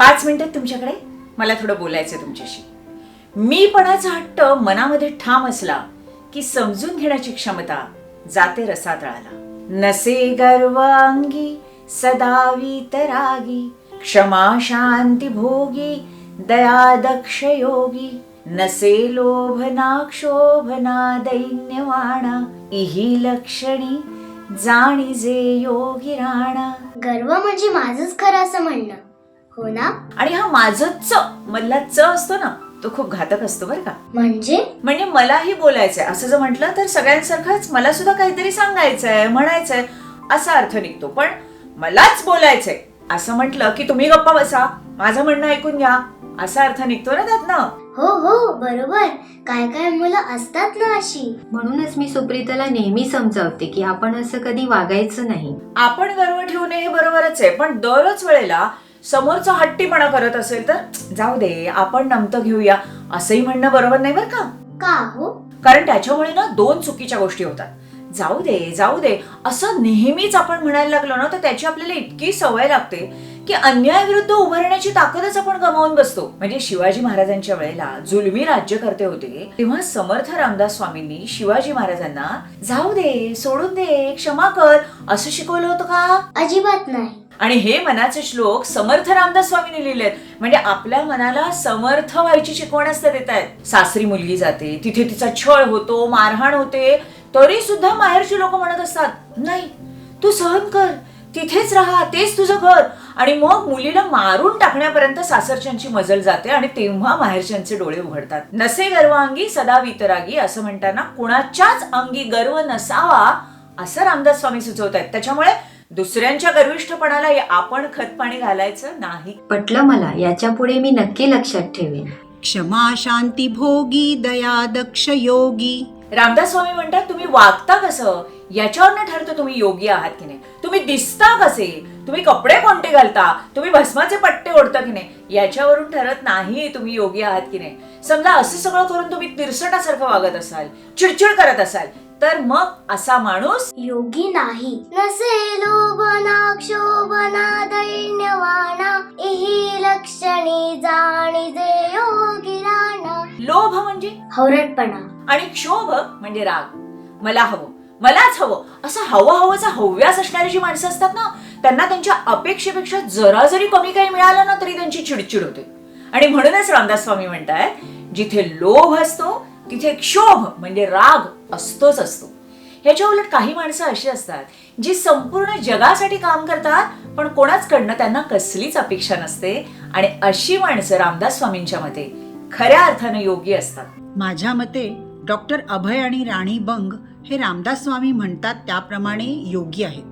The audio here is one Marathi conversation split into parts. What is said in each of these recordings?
पाच मिनिटात तुमच्याकडे? मला थोडं बोलायचं तुमच्याशी. मीपणाचा हट्ट मनामध्ये ठाम असला की समजून घेण्याची क्षमता जाते रसातळाला. नसे गर्वांगी सदावी तरागी क्षमा शांती भोगी दया दक्ष योगी. नसे लोभना क्षोभना दैन्यवाणा इही लक्षणी जाणीजे योगी राणा. गर्व म्हणजे माझंच खरं असं म्हणणं. हो ना? आणि हा माझं च मधला च असतो ना तो खूप घातक असतो बरं का. म्हणजे? म्हणजे मलाही बोलायचंय. असं जर म्हटलं तर सगळ्यांसारखंच मला सुद्धा काहीतरी सांगायचंय म्हणायचंय असा अर्थ निघतो. पण मलाच बोलायचंय. असं म्हटलं की तुम्ही गप्पा बसा माझं म्हणणं ऐकून घ्या. असा अर्थ निघतो ना त्यातनं. हो हो बरोबर. काय काय मुलं असतात ना अशी. म्हणूनच मी सुप्रीताला नेहमी समजावते की आपण असं कधी वागायचं नाही. आपण गर्व ठेवू नये हे बरोबरच आहे. पण दरच वेळेला समोरचा हट्टीपणा करत असेल तर जाऊ दे आपण नमतं घेऊया. असंही म्हणणं बरोबर नाही बरं का? का हो कारण त्याच्यामुळे ना दोन चुकीच्या गोष्टी होतात. जाऊ दे जाऊ दे. असं नेहमीच आपण म्हणायला लागलो ना तर त्याची आपल्याला इतकी सवय लागते की अन्यायाविरुद्ध उभारण्याची ताकदच आपण गमावून बसतो. म्हणजे शिवाजी महाराजांच्या वेळेला जुलमी राज्यकर्ते होते तेव्हा समर्थ रामदास स्वामींनी शिवाजी महाराजांना जाऊ दे सोडून दे क्षमा कर असं शिकवलं होतं का? अजिबात नाही. आणि हे मनाचे श्लोक समर्थ रामदास स्वामींनी लिहिलेत. म्हणजे आपल्या मनाला समर्थ व्हायची शिकवण असते देत आहेत सासरी मुलगी जाते तिथे तिचा छळ होतो मारहाण होते तरी सुद्धा माहेरची लोक म्हणत असतात नाही तू सहन कर तिथेच राहा तेच तुझं घर. आणि मग मुलीला मारून टाकण्यापर्यंत सासरच्यांची मजल जाते आणि तेव्हा माहेरच्यांचे डोळे उघडतात. नसे गर्वांगी सदा वितरागी असं म्हणताना कुणाच्याच अंगी गर्व नसावा असं रामदास स्वामी सुचवत आहेत त्याच्यामुळे दुसऱ्यांच्या गर्विष्ठपणाला आपण खतपाणी घालायचं नाही. पटलं मला याच्यापुढे मी नक्की लक्षात ठेवेन. क्षमा शांती भोगी दया दक्ष योगी. रामदास स्वामी म्हणतात तुम्ही वागता कसं? याच्यावरनं ठरतं तुम्ही योगी आहात की नाही. तुम्ही दिसता कसे? तुम्ही कपडे कोणते घालता? तुम्ही भस्माचे पट्टे ओढता की नाही? याच्यावरून ठरत नाही तुम्ही योगी आहात की नाही. समजा असं सगळं करून तुम्ही तिरसटासारखं वागत असाल चिडचिड करत असाल तर मग असा माणूस योगी नाही. नसे लोभना क्षोभना दैन्यवाना इही लक्षणी जाणीजे योगी राणा. लोभ म्हणजे? हवरटपणा आणि क्षोभ म्हणजे राग. मला हवं. मलाच हवं. असं हवं हवंचा हव्यास असणारी जी माणसं असतात ना त्यांना त्यांच्या अपेक्षेपेक्षा जरा जरी कमी काही मिळालं ना तरी त्यांची चिडचिड होते. आणि म्हणूनच रामदास स्वामी म्हणतायत जिथे लोभ असतो तिथे क्षोभ म्हणजे राग असतोच असतो. ह्याच्या उलट काही माणसं अशी असतात जी संपूर्ण जगासाठी काम करतात पण कोणाचकडनं त्यांना कसलीच अपेक्षा नसते. आणि अशी माणसं रामदास स्वामींच्या मते खऱ्या अर्थानं योगी असतात. माझ्या मते डॉक्टर अभय आणि राणी बंग हे रामदास स्वामी म्हणतात त्याप्रमाणे योगी आहेत.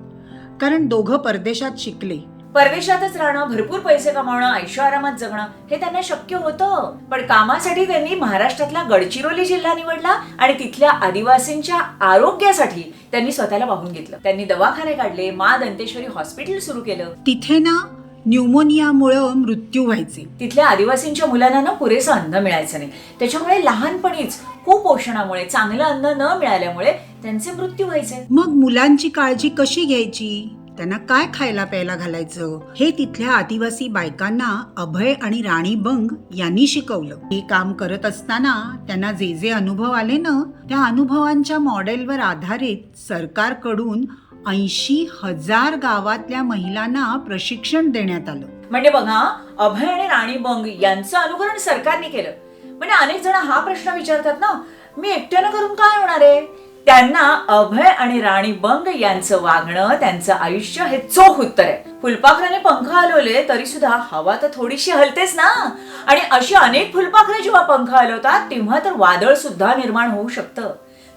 कारण दोघं परदेशात शिकले. परदेशातच राहणं भरपूर पैसे कमावणं ऐशोआरामात जगणं हे त्यांना शक्य होतं. पण कामासाठी त्यांनी महाराष्ट्रातला गडचिरोली जिल्हा निवडला आणि तिथल्या आदिवासींच्या आरोग्यासाठी त्यांनी स्वतःला वाहून घेतलं. त्यांनी दवाखाने काढले मा दंतेश्वरी हॉस्पिटल सुरू केलं. तिथे ना न्यूमोनियामुळं मृत्यू व्हायचे. तिथल्या आदिवासींच्या मुलांना ना पुरेसं अन्न मिळायचं नाही. त्याच्यामुळे लहानपणीच कुपोषणामुळे चांगलं अन्न न मिळाल्यामुळे त्यांचे मृत्यू व्हायचे. मग मुलांची काळजी कशी घ्यायची? त्यांना काय खायला प्यायला घालायचं? हे तिथल्या आदिवासी बायकांना अभय आणि राणी बंग यांनी शिकवलं. हे काम करत असताना त्यांना जे जे अनुभव आले ना त्या अनुभवांच्या मॉडेलवर आधारित सरकारकडून ऐंशी हजार गावातल्या महिलांना प्रशिक्षण देण्यात आलं. म्हणजे बघा अभय आणि राणी बंग यांचं अनुकरण सरकारने केलं. म्हणजे अनेक जण हा प्रश्न विचारतात ना मी एकट्यानं करून काय होणार आहे? त्यांना अभय आणि राणी बंग यांचं वागणं त्यांचं आयुष्य हे चोख उत्तर आहे. फुलपाखराने पंख हलवले तरी सुद्धा हवा तर थोडीशी हलतेच ना. आणि अशी अनेक फुलपाखरे जेव्हा पंख हलवतात तेव्हा तर वादळ सुद्धा निर्माण होऊ शकतं.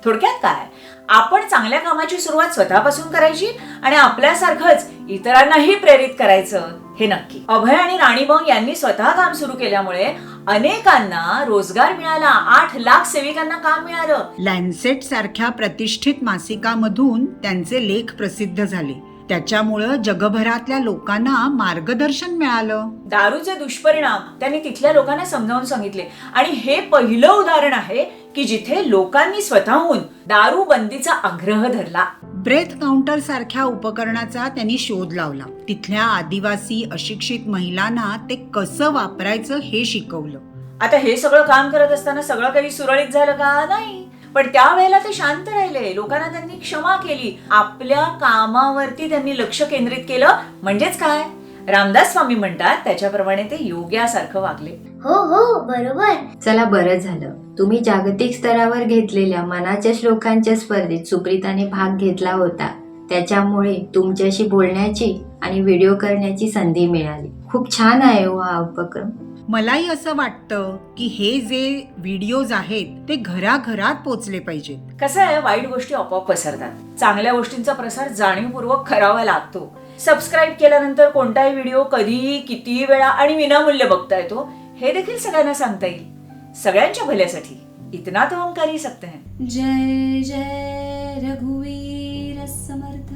थोडक्यात काय? आपण चांगल्या कामाची सुरुवात स्वतःपासून करायची आणि आपल्यासारखंच इतरांनाही प्रेरित करायचं हे नक्की. अभय आणि राणी बंग यांनी स्वतः काम सुरू केल्यामुळे अनेकांना रोजगार मिळाला. आठ लाख सेविकांना काम मिळालं. लॅन्सेट सारख्या प्रतिष्ठित मासिकामधून त्यांचे लेख प्रसिद्ध झाले. त्याच्यामुळं जगभरातल्या लोकांना मार्गदर्शन मिळालं. दारूचे दुष्परिणाम त्यांनी तिथल्या लोकांना समजावून सांगितले. आणि हे पहिलं उदाहरण आहे की जिथे लोकांनी स्वतःहून दारू बंदीचा आग्रह धरला. ब्रेथ काउंटर सारख्या उपकरणाचा त्यांनी शोध लावला. तिथल्या आदिवासी अशिक्षित महिलांना ते कसं वापरायचं हे शिकवलं. आता हे सगळं काम करत असताना सगळं काही सुरळीत झालं का? नाही. पण त्यावेळेला ते शांत राहिले. लोकांना त्यांनी क्षमा केली. आपल्या कामावरती त्यांनी लक्ष केंद्रित केलं. म्हणजेच काय? रामदास स्वामी म्हणतात त्याच्याप्रमाणे ते योग्यासारखं वागले. हो हो बरोबर. चला बरं झालं. तुम्ही जागतिक स्तरावर घेतलेल्या मनाच्या श्लोकांच्या स्पर्धेत सुप्रीताने भाग घेतला होता. त्याच्यामुळे तुमच्याशी बोलण्याची आणि व्हिडिओ करण्याची संधी मिळाली. खूप छान आहे हो हा उपक्रम. मलाही असं वाटतं की हे जे व्हिडिओज आहेत ते घराघरात पोचले पाहिजेत. कसं आहे वाईट गोष्टी आपोआप पसरतात. चांगल्या गोष्टींचा प्रसार जाणीवपूर्वक करावा लागतो. सबस्क्राईब केल्यानंतर कोणताही व्हिडिओ कधीही कितीही वेळा आणि विनामूल्य बघता येतो हे देखील सगळ्यांना सांगता येईल. सगळ्यांच्या भल्यासाठी इतना तो हम कर ही सकते हैं. जय जय रघुवीर समर्थ.